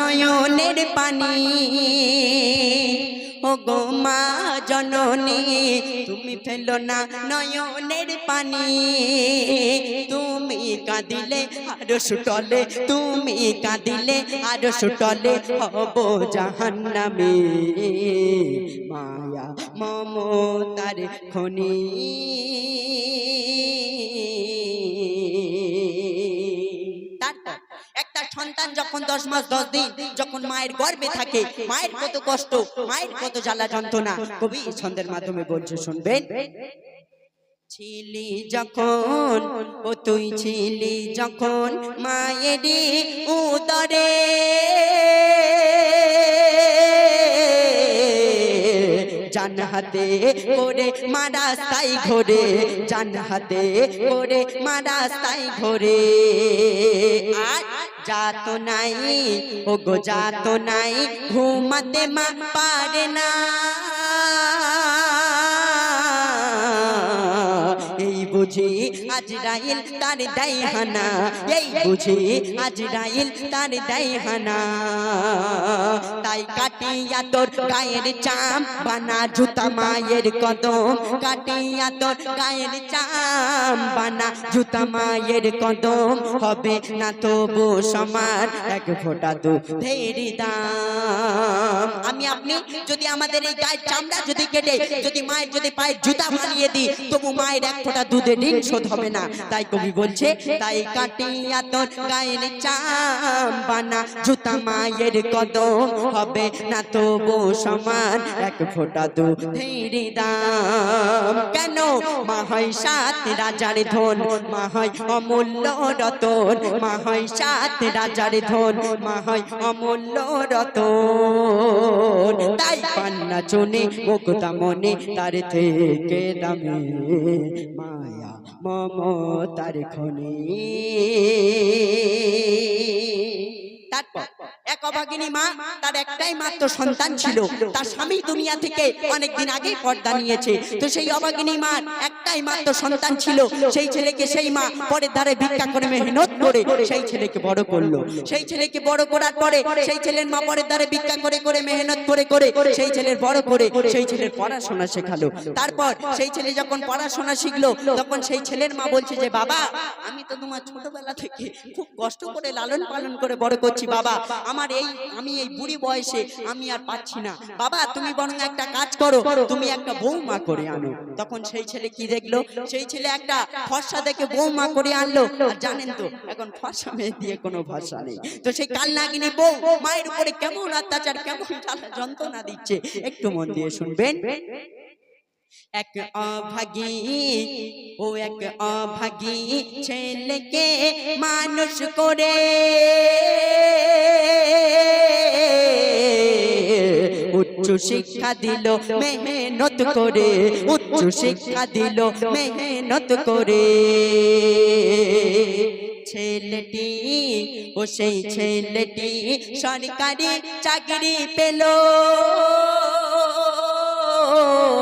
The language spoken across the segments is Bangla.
নয়নের পানি। ও গো মা জননী, তুমি ফেলো না নয়নের পানি। তুমি কাঁদিলে আর সুটলে, তুমি কাঁদিলে আর সুটলে হব জাহান্নামে। মায়া মমতার খনি। সন্তান যখন দশ মাস, দশ দিন, যখন মায়ের গর্ভে থাকে, মায়ের কত কষ্ট, মায়ের কত জ্বালা যন্ত্রণা, কবি ছন্দের মাধ্যমে বলছে, শুনবেন? ছিলি যখন, ও তুই ছিলি যখন মায়ের উদরে। জান হাতে করে মা রাস্তায় ঘোরে জান হাতে করে মা ঘোরে। আর যাত নাই ও গো যাতো নাই ঘুমাতে মা পারে না বুঝি আজরাইল তার দাইহানা এই বুঝি আজরাইল তার দাইহানা তাই কাটিয়া তোর গায়ের চাম বানা জুতা মায়ের কদম। কাটিয়া তোর গায়ের চাম বানা জুতা মায়ের কদম। হবে না তবু সমান এক ফোঁটা দু ধেরি দাম। আমি আপনি যদি আমাদের এই গায়ের চামড়া যদি কেটে যদি মায়ের যদি পায়ের জুতা বানিয়ে দিই তবু মায়ের এক ফোঁটা দুধে ঋণ শোধ হবে না। তাই কবি বলছে তাই কাটিয়া তোর গায়ের চাম জুতা মায়ের কদম হবে না তবু সমান। এক ফোঁটা দাম। কেন? মা হয় সাত রাজার ধন। মা হয় অমূল্য রতন। মা হয় সাত রাজার ধন। মা হয় অমূল্য রতন। তাই পান্না চনে মুক্তা মনে তার থেকে দামে। মায়া মমতার খনি। তারপর এক অভাগিনী মা তার একটাই মাত্র সন্তান ছিল। তার স্বামী দুনিয়া থেকে অনেকদিন আগেই পর্দা নিয়েছে। তো সেই অভাগিনী মার একটাই মাত্র সন্তান ছিল। সেই ছেলেকে সেই মা পরের ধারে ভিক্ষা করে মেহনত করে সেই ছেলেকে বড় করল। সেই ছেলেকে বড় করার পরে সেই ছেলের মা পরের ধারে ভিক্ষা করে করে মেহনত করে করে সেই ছেলের বড় করে সেই ছেলের পড়াশোনা শেখালো। তারপর সেই ছেলে যখন পড়াশোনা শিখলো তখন সেই ছেলের মা বলছে যে বাবা আমি তো তোমার ছোটবেলা থেকে খুব কষ্ট করে লালন পালন করে বড় করছি বাবা আমার এই আমি এই বুড়ি বয়সে আমি আর পাচ্ছি না। বাবা তুমি বরং একটা কাজ করো তুমি একটা বৌমা করে আনো। তখন সেই ছেলে কি দেখল? সেই ছেলে একটা ফর্সা দেখে বৌমা করে আনলো। আর জানেন তো এখন ফর্সা মেয়ে দিয়ে কোনো ভরসা নেই। তো সেই কাল নাগিনী বউ মায়ের উপরে কেমন অত্যাচার কেমন যন্ত্রণা দিচ্ছে? একটু মন দিয়ে শুনবেন। এক অভাগী ও এক অভাগী ছেলেকে মানুষ করে উচ্চ শিক্ষা দিল মেহনত করে। উচ্চ শিক্ষা দিল মেহনত করে। ছেলেটি ও সেই ছেলেটি সরকারি চাকরি পেল।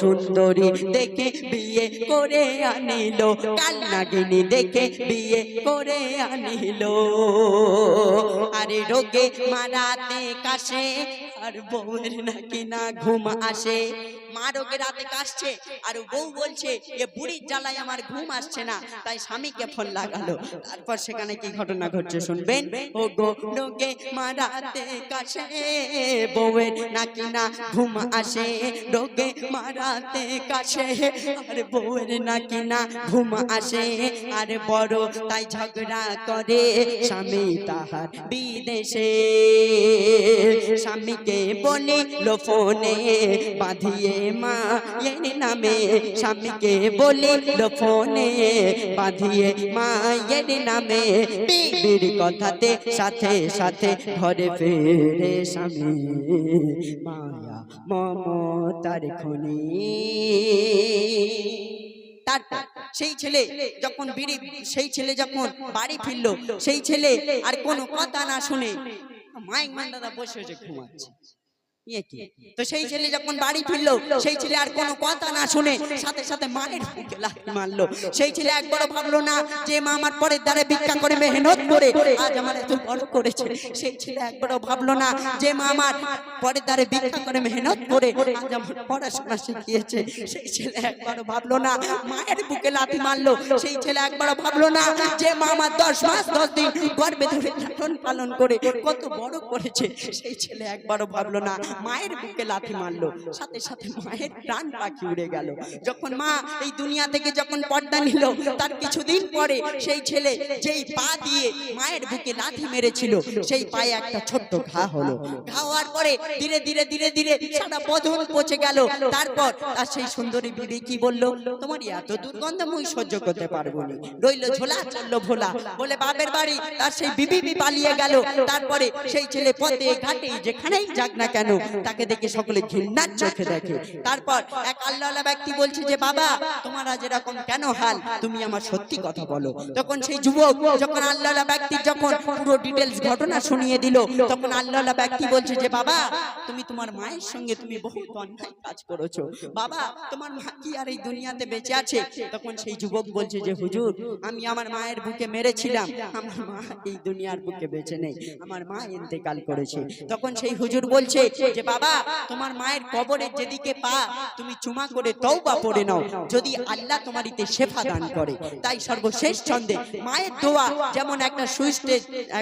সুন্দরী দেখে বিয়ে করে আনিল, কান্নাগিনী দেখে বিয়ে করে আনিল। আরে রোগে মারাতে কাশে, আর বউয়ের নাকি না ঘুম আসে। মা রোগে রাতে কাশছে, আর বউ বলছে, এ বুড়ির জ্বালায় আমার ঘুম আসছে না। তাই স্বামীকে ফোন লাগালো। তারপর সেখানে কি ঘটনা ঘটছে শুনবেন? ও গো রোগে কাশে, বউয়ের নাকি না ঘুম আসে। রোগে মারাতে কাশে আর বউয়ের নাকি না ঘুম আসে। আর বড় তাই ঝগড়া করে স্বামী তাহার বিদেশে। স্বামীকে বলিল, ফোনে বাঁধিয়ে মা, এর নামে। স্বামীকে বলিল, ফোনে বাঁধিয়ে মা, এর নামে। বিবির কথাতে সাথে সাথে ঘরে ফেরে স্বামী মায়া, মমতার খনি। সেই ছেলে যখন বিড়ি, সেই ছেলে যখন বাড়ি ফিরলো, সেই ছেলে আর কোনো কথা না শুনে মাইক মান্দাদা বসে হয়েছে ঘুমাচ্ছে? তো সেই ছেলে যখন বাড়ি ফিরলো সেই ছেলে আর কোনো কথা না শুনে সাথে সাথে মায়ের বুকে লাথি মারলো। সেই ছেলে একবারও ভাবলো না যে মা আমার পরের দ্বারে ভিক্ষা করে মেহনত করে আজ আমার এত বড় করেছে। সেই ছেলে একবারও ভাবলো না যে মা আমার পরের দ্বারে ভিক্ষা করে মেহনত করে আজ আমার পড়াশোনা শিখিয়েছে। সেই ছেলে একবারও ভাবলো না মায়ের বুকে লাথি মারলো। সেই ছেলে একবারও ভাবলো না যে মা আমার দশ মাস দশ দিন গর্বে ধরে লালন পালন করে কত বড় করেছে সেই ছেলে একবারও ভাবলো না মায়ের বুকে লাথি মারলো সাথে সাথে মায়ের প্রাণ পাখি উড়ে গেল। যখন মা এই দুনিয়া থেকে যখন পর্দা নিল তার কিছুদিন পরে সেই ছেলে যেই পা দিয়ে মায়ের বুকে লাথি মেরেছিল সেই পায়ে একটা ছোট্ট ঘা হলো। ঘা হওয়ার পরে ধীরে ধীরে ধীরে ধীরে সারা বদন পচে গেল। তারপর তার সেই সুন্দরী বিবি কি বলল তোমার এত দুর্গন্ধ মুই সহ্য করতে পারব না। রইল ঝোলা চলল ভোলা বলে বাপের বাড়ি তার সেই বিবি পালিয়ে গেল তারপরে সেই ছেলে পথে ঘাটে যেখানেই যাক না কেন তাকে দেখে সকলে ঘৃণার চোখে দেখে। তারপর এক আল্লাহওয়ালা ব্যক্তি বলছে যে, বাবা, তোমার আজ এরকম কেন হাল, তুমি আমার সত্যি কথা বলো। তখন সেই যুবক যখন আল্লাহওয়ালা ব্যক্তি যখন পুরো ডিটেলস ঘটনা শুনিয়ে দিল, তখন আল্লাহওয়ালা ব্যক্তি বলছে যে, বাবা, তুমি তোমার মায়ের সঙ্গে তুমি বহুত অন্যায় কাজ করেছ। বাবা, তোমার মা কি আর এই দুনিয়াতে বেঁচে আছে? তখন সেই যুবক বলছে যে, হুজুর, আমি আমার মায়ের বুকে মেরেছিলাম। আমার মা এই দুনিয়ার বুকে বেঁচে নেই। আমার মা ইন্তেকাল করেছে। তখন সেই হুজুর বলছে যে বাবা, তোমার মায়ের কবরের যেদিকে পা, তুমি চুমা করে তওবা পড়ে নাও। যদি আল্লাহ তোমারিতে শেফা দান করে। তাই সর্বশেষ ছন্দে মায়ের দোয়া যেমন একটা সুইচ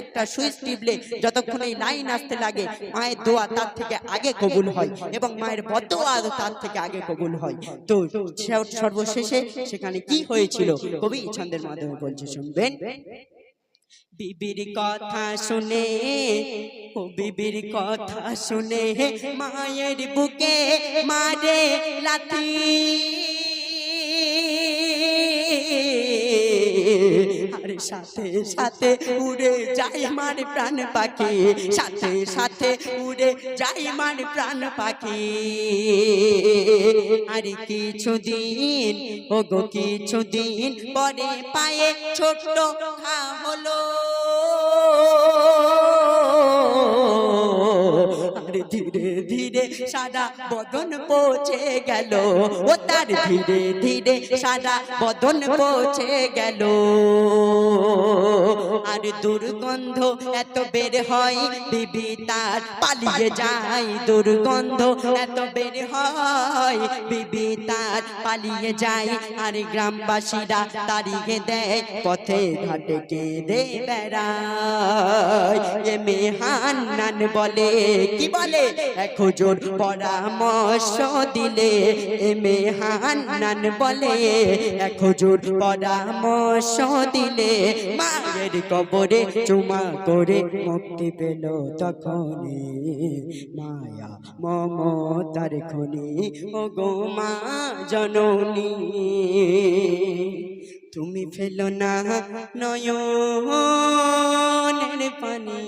একটা সুইচ টিপলে যতক্ষণ এই লাইন আসতে লাগে, মায়ের দোয়া তার থেকে আগে কবুল হয় এবং মায়ের বদোয়া তার থেকে আগে কবুল হয়। তো সর্বশেষে সেখানে কি হয়েছিল? কবি ছন্দের মাধ্যমে বলছে, শুনবেন। বিবির কথা শুনে ও বিবির কথা শুনে মায়ের বুকে মারে লাথি। আরে সাথে সাথে উড়ে যাই মার প্রাণ পাখি, সাথে সাথে উড়ে যাই মার প্রাণ পাখি। আরে কিছুদিন ওগো কিছুদিন পরে পায়ে ছোট্ট হলো। ধীরে ধীরে সাদা বদন পৌঁছে গেল। ও তার ধীরে ধীরে সাদা বদন পৌঁছে গেল। আর দুর্গন্ধ এত বের হয়, বিবি তার পালিয়ে যায় দুর্গন্ধ এত বের হয়, বিবি তার পালিয়ে যায়। আর গ্রামবাসীরা তাড়িয়ে দেয়, পথে ঘাটে কেঁদে বেড়ায়। এ মেহান্নান বলে, কি বলে? হুজুর পরামর্শ দিলে, এ মেহান্নান বলে হুজুর পরামর্শ দিলে, মায়ের কবরে চুমা করে মুক্তি পেল তখনই। মায়া মমতার খনি ও গো মা জননী। তুমি ফেল না নয় পানি।